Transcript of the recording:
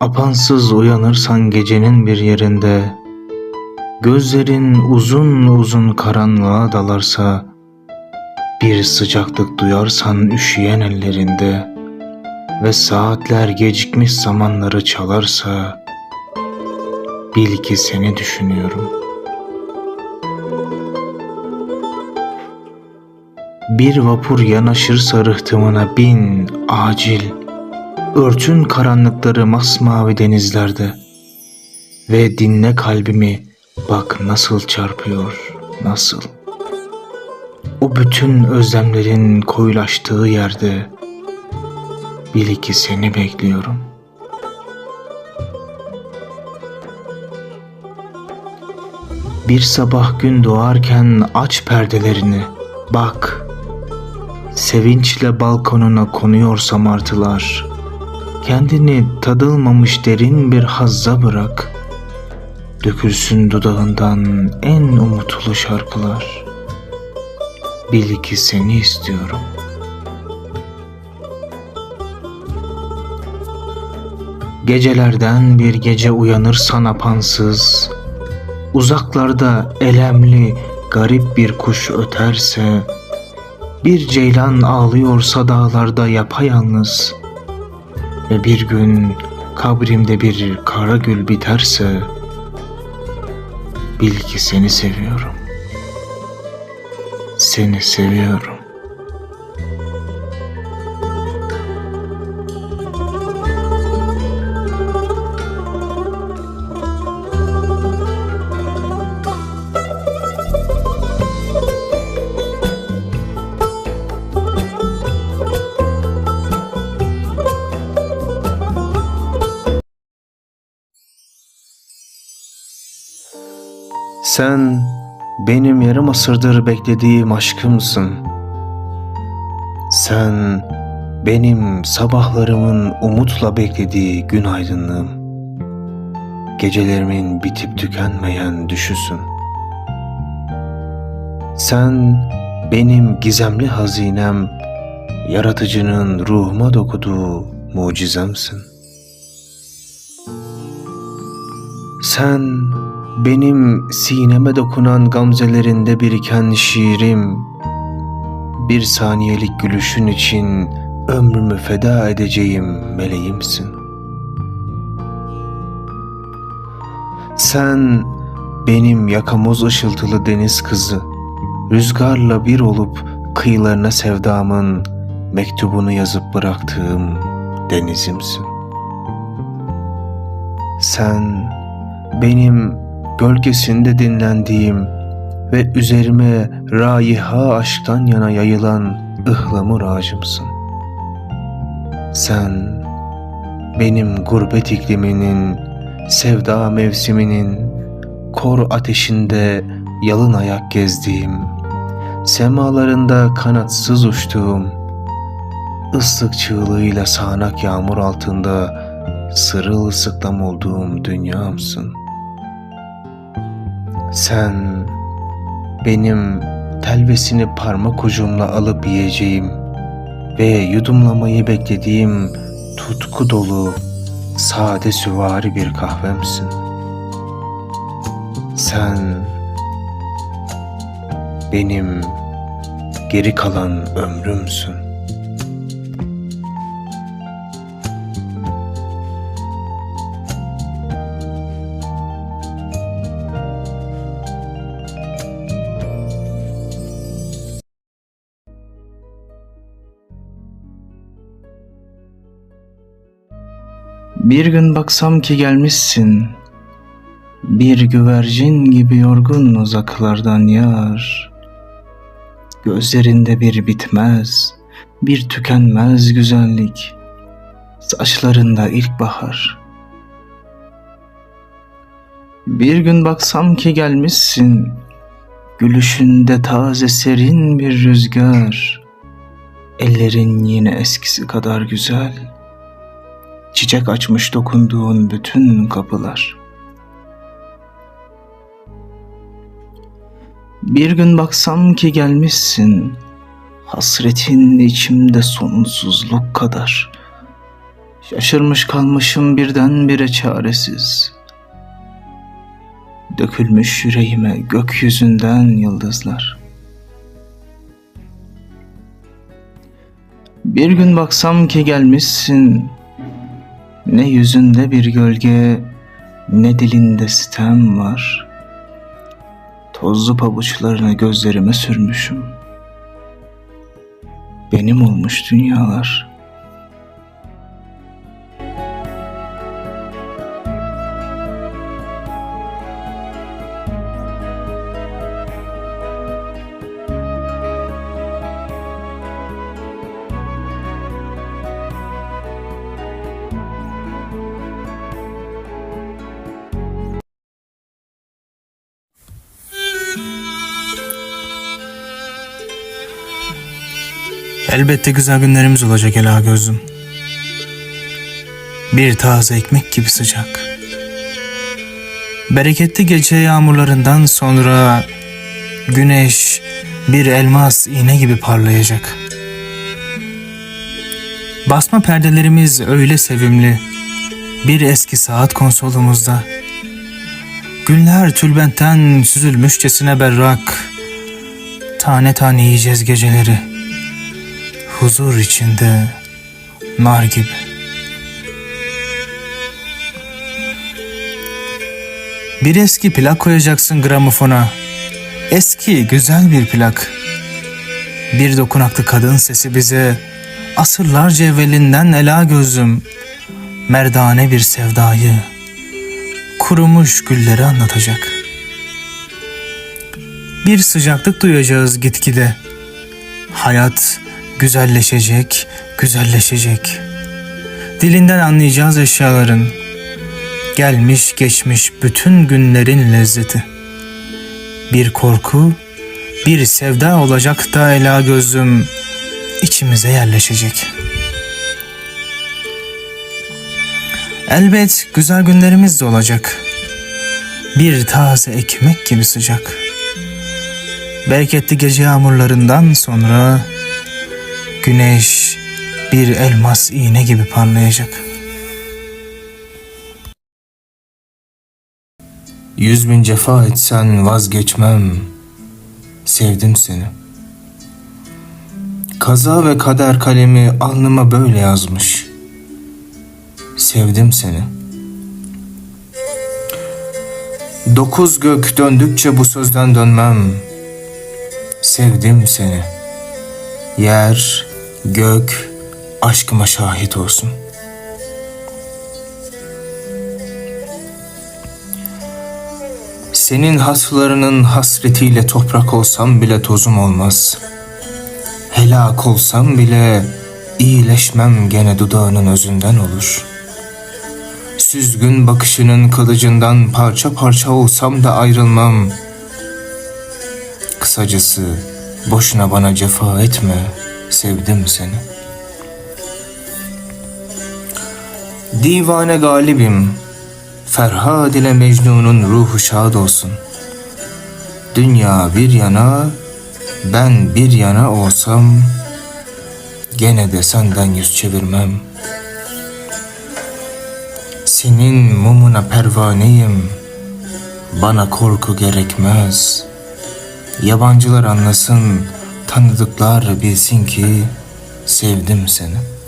Apansız uyanırsan gecenin bir yerinde, Gözlerin uzun uzun karanlığa dalarsa, Bir sıcaklık duyarsan üşüyen ellerinde Ve saatler gecikmiş zamanları çalarsa, Bil ki seni düşünüyorum. Bir vapur yanaşırsa rıhtımına bin acil, Örtün karanlıkları masmavi denizlerde Ve dinle kalbimi bak nasıl çarpıyor, nasıl. O bütün özlemlerin koyulaştığı yerde Bil ki seni bekliyorum. Bir sabah gün doğarken aç perdelerini Bak. Sevinçle balkonuna konuyorsa martılar Kendini tadılmamış derin bir hazza bırak. Dökülsün dudağından en umutlu şarkılar. Bil ki seni istiyorum. Gecelerden bir gece uyanırsan apansız, uzaklarda elemli garip bir kuş öterse, bir ceylan ağlıyorsa dağlarda yapayalnız, ve bir gün kabrimde bir kara gül biterse bil ki seni seviyorum. Seni seviyorum. Sen benim yarım asırdır beklediğim aşkımsın. Sen benim sabahlarımın umutla beklediği gün aydınlığım. Gecelerimin bitip tükenmeyen düşüsün. Sen benim gizemli hazinem, yaratıcının ruhuma dokuduğu mucizemsin. Sen benim sineme dokunan gamzelerinde biriken şiirim, bir saniyelik gülüşün için ömrümü feda edeceğim meleğimsin. Sen benim yakamoz ışıltılı deniz kızı, rüzgarla bir olup kıyılarına sevdamın mektubunu yazıp bıraktığım denizimsin. Sen benim gölgesinde dinlendiğim ve üzerime raiha aşktan yana yayılan ıhlamur ağacımsın. Sen benim gurbet ikliminin, sevda mevsiminin, kor ateşinde yalın ayak gezdiğim, semalarında kanatsız uçtuğum, ıslık çığlığıyla sağanak yağmur altında sırılsıklam olduğum dünyamsın.'' Sen benim telvesini parmak ucumla alıp yiyeceğim ve yudumlamayı beklediğim tutku dolu sade süvari bir kahvemsin. Sen benim geri kalan ömrümsün. Bir gün baksam ki gelmişsin, bir güvercin gibi yorgun uzaklardan yar. Gözlerinde bir bitmez, bir tükenmez güzellik, saçlarında ilkbahar. Bir gün baksam ki gelmişsin, gülüşünde taze serin bir rüzgar, ellerin yine eskisi kadar güzel.'' Çiçek açmış dokunduğun bütün kapılar. Bir gün baksam ki gelmişsin, hasretin içimde sonsuzluk kadar. Şaşırmış kalmışım birdenbire çaresiz. Dökülmüş yüreğime gökyüzünden yıldızlar. Bir gün baksam ki gelmişsin. Ne yüzünde bir gölge, ne dilinde sitem var. Tozlu pabuçlarını gözlerime sürmüşüm. Benim olmuş dünyalar. Elbette güzel günlerimiz olacak Ela gözüm. Bir taze ekmek gibi sıcak. Bereketli gece yağmurlarından sonra güneş bir elmas iğne gibi parlayacak. Basma perdelerimiz öyle sevimli. Bir eski saat konsolumuzda. Günler tülbentten süzülmüşçesine berrak. Tane tane yiyeceğiz geceleri huzur içinde nar gibi. Bir eski plak koyacaksın gramofona. Eski güzel bir plak. Bir dokunaklı kadın sesi bize asırlarca evvelinden ela gözüm merdane bir sevdayı kurumuş gülleri anlatacak. Bir sıcaklık duyacağız gitgide. Hayat güzelleşecek, güzelleşecek. Dilinden anlayacağız eşyaların. Gelmiş geçmiş bütün günlerin lezzeti. Bir korku, bir sevda olacak da ela gözüm içimize yerleşecek. Elbet güzel günlerimiz de olacak. Bir taze ekmek gibi sıcak. Bereketli gece yağmurlarından sonra Güneş bir elmas iğne gibi parlayacak. Yüz bin cefa etsen vazgeçmem. Sevdim seni. Kaza ve kader kalemi alnıma böyle yazmış. Sevdim seni. Dokuz gök döndükçe bu sözden dönmem. Sevdim seni. Yer, gök aşkıma şahit olsun. Senin haslarının hasretiyle toprak olsam bile tozum olmaz. Helak olsam bile iyileşmem gene dudağının özünden olur. Süzgün bakışının kılıcından parça parça olsam da ayrılmam. Kısacası boşuna bana cefa etme.'' Sevdim seni. Divane galibim, Ferhad ile Mecnun'un ruhu şad olsun. Dünya bir yana, ben bir yana olsam, gene de senden yüz çevirmem. Senin mumuna pervaneyim, bana korku gerekmez. Yabancılar anlasın, Tanıdıklar bilsin ki sevdim seni.''